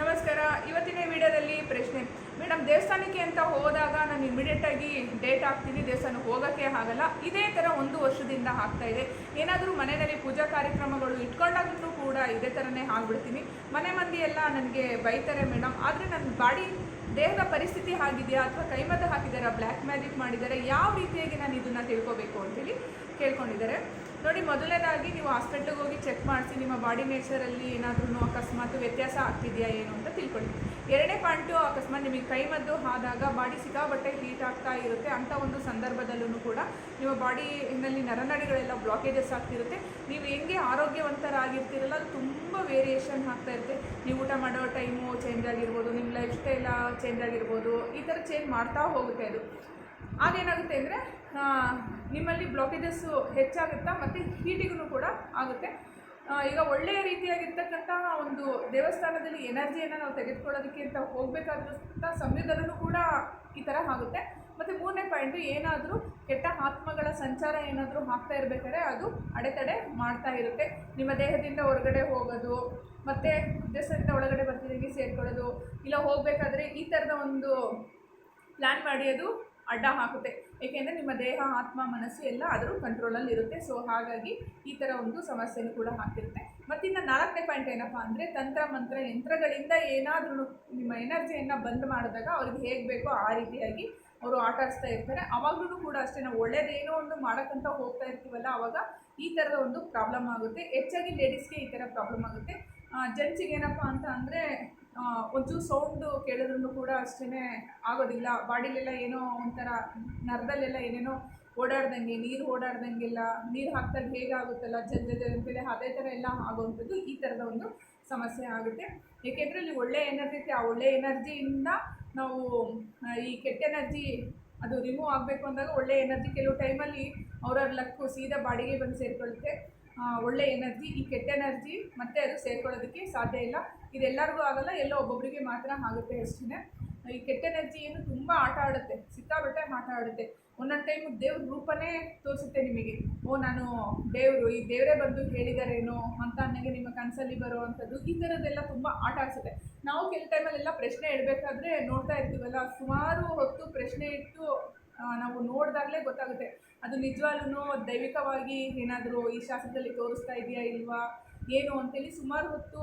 ನಮಸ್ಕಾರ. ಇವತ್ತಿನ ವಿಡಿಯೋದಲ್ಲಿ ಪ್ರಶ್ನೆ. ಮೇಡಮ್ ದೇವಸ್ಥಾನಕ್ಕೆ ಅಂತ ಹೋದಾಗ ನಾನು ಇಮಿಡಿಯೇಟಾಗಿ ಡೇಟ್ ಹಾಕ್ತೀನಿ, ದೇವಸ್ಥಾನಕ್ಕೆ ಹೋಗೋಕ್ಕೆ ಆಗಲ್ಲ. ಇದೇ ಥರ ಒಂದು ವರ್ಷದಿಂದ ಆಗ್ತಾ ಇದೆ. ಏನಾದರೂ ಮನೆಯಲ್ಲಿ ಪೂಜಾ ಕಾರ್ಯಕ್ರಮಗಳು ಇಟ್ಕೊಂಡಾಗ್ಲೂ ಕೂಡ ಇದೇ ಥರನೇ ಆಗ್ಬಿಡ್ತೀನಿ. ಮನೆ ಮಂದಿ ಎಲ್ಲ ನನಗೆ ಬೈತಾರೆ ಮೇಡಮ್ ಆದರೆ ನನ್ನ ಬಾಡಿ ದೇಹದ ಪರಿಸ್ಥಿತಿ ಆಗಿದೆಯಾ ಅಥವಾ ಕೈಮದ ಹಾಕಿದಾರಾ ಬ್ಲ್ಯಾಕ್ ಮ್ಯಾಜಿಕ್ ಮಾಡಿದ್ದಾರೆ ಯಾವ ರೀತಿಯಾಗಿ ನಾನು ಇದನ್ನು ತಿಳ್ಕೊಬೇಕು ಅಂತೇಳಿ ಕೇಳ್ಕೊಂಡಿದ್ದಾರೆ. ನೋಡಿ, ಮೊದಲನೇದಾಗಿ ನೀವು ಹಾಸ್ಪಿಟ್ಲಿಗೆ ಹೋಗಿ ಚೆಕ್ ಮಾಡಿಸಿ, ನಿಮ್ಮ ಬಾಡಿ ನೇಚರಲ್ಲಿ ಏನಾದ್ರೂ ಅಕಸ್ಮಾತ್ ವ್ಯತ್ಯಾಸ ಆಗ್ತಿದೆಯಾ ಏನು ಅಂತ ತಿಳ್ಕೊಳ್ಳಿ. ಎರಡನೇ ಪಾಯಿಂಟು, ಅಕಸ್ಮಾತ್ ನಿಮಗೆ ಕೈಮದ್ದು ಆದಾಗ ಬಾಡಿ ಸಿಕ್ಕಾಬಟ್ಟೆ ಹೀಟ್ ಆಗ್ತಾ ಇರುತ್ತೆ. ಅಂಥ ಒಂದು ಸಂದರ್ಭದಲ್ಲೂ ಕೂಡ ನಿಮ್ಮ ಬಾಡಿನಲ್ಲಿ ನರನಾಡಿಗಳೆಲ್ಲ ಬ್ಲಾಕೇಜಸ್ ಆಗ್ತಿರುತ್ತೆ. ನೀವು ಹೆಂಗೆ ಆರೋಗ್ಯವಂತರಾಗಿರ್ತೀರಲ್ಲ, ಅದು ತುಂಬ ವೇರಿಯೇಷನ್ ಆಗ್ತಾ ಇರುತ್ತೆ. ನೀವು ಊಟ ಮಾಡೋ ಟೈಮು ಚೇಂಜ್ ಆಗಿರ್ಬೋದು, ನಿಮ್ಮ ಲೈಫ್ ಸ್ಟೈಲ ಚೇಂಜ್ ಆಗಿರ್ಬೋದು, ಈ ಥರ ಚೇಂಜ್ ಮಾಡ್ತಾ ಹೋಗುತ್ತೆ ಅದು. ಆಗೇನಾಗುತ್ತೆ ಅಂದರೆ ನಿಮ್ಮಲ್ಲಿ ಬ್ಲಾಕೇಜಸ್ಸು ಹೆಚ್ಚಾಗುತ್ತಾ ಮತ್ತು ಹೀಟಿಗೂ ಕೂಡ ಆಗುತ್ತೆ. ಈಗ ಒಳ್ಳೆಯ ರೀತಿಯಾಗಿರ್ತಕ್ಕಂತಹ ಒಂದು ದೇವಸ್ಥಾನದಲ್ಲಿ ಎನರ್ಜಿಯನ್ನು ನಾವು ತೆಗೆದುಕೊಳ್ಳೋದಕ್ಕೆ ಅಂತ ಹೋಗಬೇಕಾದಂಥ ಸಮಯದಲ್ಲೂ ಕೂಡ ಈ ಥರ ಆಗುತ್ತೆ. ಮತ್ತು ಮೂರನೇ ಪಾಯಿಂಟು ಏನಾದರೂ ಕೆಟ್ಟ ಆತ್ಮಗಳ ಸಂಚಾರ ಏನಾದರೂ ಆಗ್ತಾ ಇರಬೇಕಾದ್ರೆ ಅದು ಅಡೆತಡೆ ಮಾಡ್ತಾ ಇರುತ್ತೆ. ನಿಮ್ಮ ದೇಹದಿಂದ ಹೊರಗಡೆ ಹೋಗೋದು, ಮತ್ತು ಉದ್ದೇಶದಿಂದ ಒಳಗಡೆ ಬರ್ತಿದ್ದಾಗೆ ಸೇರಿಕೊಳ್ಳೋದು, ಇಲ್ಲ ಹೋಗಬೇಕಾದ್ರೆ ಈ ಥರದ ಒಂದು ಪ್ಲ್ಯಾನ್ ಮಾಡಿ ಅದು ಅಡ್ಡ ಹಾಕುತ್ತೆ. ಏಕೆಂದರೆ ನಿಮ್ಮ ದೇಹ, ಆತ್ಮ, ಮನಸ್ಸು ಎಲ್ಲ ಅದರ ಕಂಟ್ರೋಲಲ್ಲಿ ಇರುತ್ತೆ. ಸೊ ಹಾಗಾಗಿ ಈ ಥರ ಒಂದು ಸಮಸ್ಯೆನೂ ಕೂಡ ಹಾಕಿರುತ್ತೆ ಮತ್ತು ಇನ್ನು ನಾಲ್ಕನೇ ಪಾಯಿಂಟ್ ಏನಪ್ಪ ಅಂದರೆ ತಂತ್ರ, ಮಂತ್ರ, ಯಂತ್ರಗಳಿಂದ ಏನಾದರೂ ನಿಮ್ಮ ಎನರ್ಜಿಯನ್ನು ಬಂದ್ ಮಾಡಿದಾಗ ಅವ್ರಿಗೆ ಹೇಗೆ ಬೇಕೋ ಆ ರೀತಿಯಾಗಿ ಅವರು ಆಟ ಆಡಿಸ್ತಾ ಇರ್ತಾರೆ. ಅವಾಗಲೂ ಕೂಡ ಅಷ್ಟೇ, ನಾವು ಒಳ್ಳೇದೇನೋ ಒಂದು ಮಾಡೋಕ್ಕಂತ ಹೋಗ್ತಾ ಇರ್ತೀವಲ್ಲ, ಅವಾಗ ಈ ಥರದ ಒಂದು ಪ್ರಾಬ್ಲಮ್ ಆಗುತ್ತೆ. ಹೆಚ್ಚಾಗಿ ಲೇಡೀಸ್ಗೆ ಈ ಥರ ಪ್ರಾಬ್ಲಮ್ ಆಗುತ್ತೆ. ಜೆಂಟ್ಸಿಗೆ ಏನಪ್ಪ ಅಂತ ಅಂದರೆ ಒಂಚೂರು ಸೌಂಡು ಕೇಳಿದ್ರೂ ಕೂಡ ಅಷ್ಟೇ ಆಗೋದಿಲ್ಲ. ಬಾಡಿಲೆಲ್ಲ ಏನೋ ಒಂಥರ ನರದಲ್ಲೆಲ್ಲ ಏನೇನೋ ಓಡಾಡ್ದಂಗೆ, ನೀರು ಓಡಾಡ್ದಂಗೆಲ್ಲ, ನೀರು ಹಾಕ್ದಾಗ ಹೇಗಾಗುತ್ತಲ್ಲ ಜಲ್ ಅಂತೇಳಿ ಅದೇ ಥರ ಎಲ್ಲ ಆಗುವಂಥದ್ದು ಈ ಥರದ ಒಂದು ಸಮಸ್ಯೆ ಆಗುತ್ತೆ. ಏಕೆಂದರೆ ಅಲ್ಲಿ ಒಳ್ಳೆ ಎನರ್ಜಿ ಇರುತ್ತೆ. ಆ ಒಳ್ಳೆ ಎನರ್ಜಿಯಿಂದ ನಾವು ಈ ಕೆಟ್ಟ ಎನರ್ಜಿ ಅದು ರಿಮೂವ್ ಆಗಬೇಕು ಅಂದಾಗ ಒಳ್ಳೆ ಎನರ್ಜಿ ಕೆಲವು ಟೈಮಲ್ಲಿ ಅವ್ರವ್ರ ಲಕ್ಕು ಸೀದಾ ಬಾಡಿಗೆ ಬಂದು ಸೇರಿಕೊಳ್ಳುತ್ತೆ. ಒಳ್ಳೆ ಎನರ್ಜಿ, ಈ ಕೆಟ್ಟ ಎನರ್ಜಿ ಮತ್ತೆ ಅದು ಸೇರ್ಕೊಳ್ಳೋದಕ್ಕೆ ಸಾಧ್ಯ ಇಲ್ಲ. ಇದೆಲ್ಲರಿಗೂ ಆಗಲ್ಲ, ಎಲ್ಲೋ ಒಬ್ಬೊಬ್ಬರಿಗೆ ಮಾತ್ರ ಆಗುತ್ತೆ ಅಷ್ಟೇ ಈ ಕೆಟ್ಟ ಎನರ್ಜಿ ಏನು ತುಂಬ ಆಟ ಆಡುತ್ತೆ ಸಿಕ್ಕಾಬಟ್ಟೆ ಆಟ ಆಡುತ್ತೆ. ಒಂದೊಂದು ಟೈಮ್ ದೇವ್ರ ರೂಪನೇ ತೋರಿಸುತ್ತೆ ನಿಮಗೆ. ಓ, ನಾನು ದೇವರು, ಈ ದೇವರೇ ಬಂದು ಹೇಳಿದಾರೇನೋ ಅಂತ ನನಗೆ ನಿಮ್ಮ ಕನಸಲ್ಲಿ ಬರೋ ಅಂಥದ್ದು, ಈ ಥರದ್ದೆಲ್ಲ ತುಂಬ ಆಟ ಆಡಿಸುತ್ತೆ. ನಾವು ಕೆಲವು ಟೈಮಲ್ಲೆಲ್ಲ ಪ್ರಶ್ನೆ ಇಡಬೇಕಾದ್ರೆ ನೋಡ್ತಾ ಇರ್ತೀವಲ್ಲ, ಸುಮಾರು ಹೊತ್ತು ಪ್ರಶ್ನೆ ಇಟ್ಟು ನಾವು ನೋಡಿದಾಗಲೇ ಗೊತ್ತಾಗುತ್ತೆ. ಅದು ನಿಜವಾಗ್ಲೂ ದೈವಿಕವಾಗಿ ಏನಾದರೂ ಈ ಶಾಸ್ತ್ರದಲ್ಲಿ ತೋರಿಸ್ತಾ ಇದೆಯಾ ಇಲ್ವಾ, ಏನು ಅಂತೇಳಿ ಸುಮಾರು ಹೊತ್ತು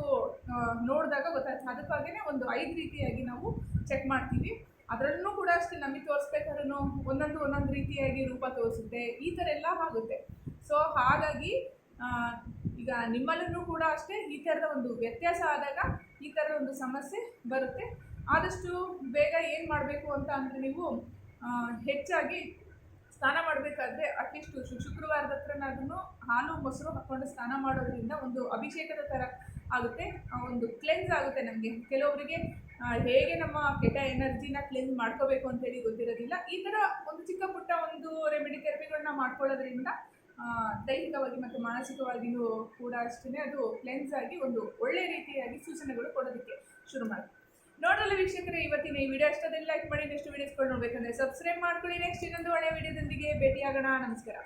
ನೋಡಿದಾಗ ಗೊತ್ತಾಗುತ್ತೆ. ಅದಕ್ಕಾಗೇ ಒಂದು ಐದು ರೀತಿಯಾಗಿ ನಾವು ಚೆಕ್ ಮಾಡ್ತೀವಿ. ಅದರಲ್ಲೂ ಕೂಡ ಅಷ್ಟೇ ನಮಗೆ ತೋರಿಸ್ಬೇಕಾದ್ರೂ ಒಂದೊಂದು ಒಂದೊಂದು ರೀತಿಯಾಗಿ ರೂಪ ತೋರಿಸುತ್ತೆ. ಈ ಥರ ಎಲ್ಲ ಆಗುತ್ತೆ. ಸೊ ಹಾಗಾಗಿ ಈಗ ನಿಮ್ಮಲ್ಲೂ ಕೂಡ ಅಷ್ಟೇ ಈ ಥರದ ಒಂದು ವ್ಯತ್ಯಾಸ ಆದಾಗ ಈ ಥರದ ಒಂದು ಸಮಸ್ಯೆ ಬರುತ್ತೆ. ಆದಷ್ಟು ಬೇಗ ಏನು ಮಾಡಬೇಕು ಅಂತ ಅಂದರೆ ನೀವು ಹೆಚ್ಚಾಗಿ ಸ್ನಾನ ಮಾಡಬೇಕಾದ್ರೆ ಅಟ್ಲೀಸ್ಟ್ ಶುಕ್ರವಾರದ ಹತ್ರನಾದ್ರೂ ಹಾಲು, ಮೊಸರು ಹಾಕ್ಕೊಂಡು ಸ್ನಾನ ಮಾಡೋದ್ರಿಂದ ಒಂದು ಅಭಿಷೇಕದ ಥರ ಆಗುತ್ತೆ ಒಂದು ಕ್ಲೆನ್ಸ್ ಆಗುತ್ತೆ ನಮಗೆ. ಕೆಲವೊಬ್ಬರಿಗೆ ಹೇಗೆ ನಮ್ಮ ಕೆಟ್ಟ ಎನರ್ಜಿನ ಕ್ಲೆನ್ಸ್ ಮಾಡ್ಕೋಬೇಕು ಅಂತೇಳಿ ಗೊತ್ತಿರೋದಿಲ್ಲ. ಈ ಥರ ಒಂದು ಚಿಕ್ಕ ಪುಟ್ಟ ಒಂದು ರೆಮಿಡಿ ಥೆರಪಿಗಳನ್ನ ಮಾಡ್ಕೊಳ್ಳೋದ್ರಿಂದ ದೈಹಿಕವಾಗಿ ಮತ್ತು ಮಾನಸಿಕವಾಗಿಯೂ ಕೂಡ ಅಷ್ಟೇ ಅದು ಕ್ಲೆನ್ಸ್ ಆಗಿ ಒಂದು ಒಳ್ಳೆ ರೀತಿಯಾಗಿ ಸೂಚನೆಗಳು ಕೊಡೋದಕ್ಕೆ ಶುರು ಮಾಡಿ ನೋಡಲು ವೀಕ್ಷಕರೇ, ಇವತ್ತಿನ ಈ ವಿಡಿಯೋ ಅಷ್ಟದಲ್ಲಿ ಲೈಕ್ ಮಾಡಿ ನೆಕ್ಸ್ಟ್ ವೀಡಿಯೋಸ್ಗಳು ನೋಡ್ಬೇಕಂದ್ರೆ ಸಬ್ಸ್ಕ್ರೈಬ್ ಮಾಡ್ಕೊಳ್ಳಿ. ನೆಕ್ಸ್ಟ್ ಇನ್ನೊಂದು ಒಳ್ಳೆ ವಿಡಿಯೋದೊಂದಿಗೆ ಭೇಟಿಯಾಗೋಣ. ನಮಸ್ಕಾರ.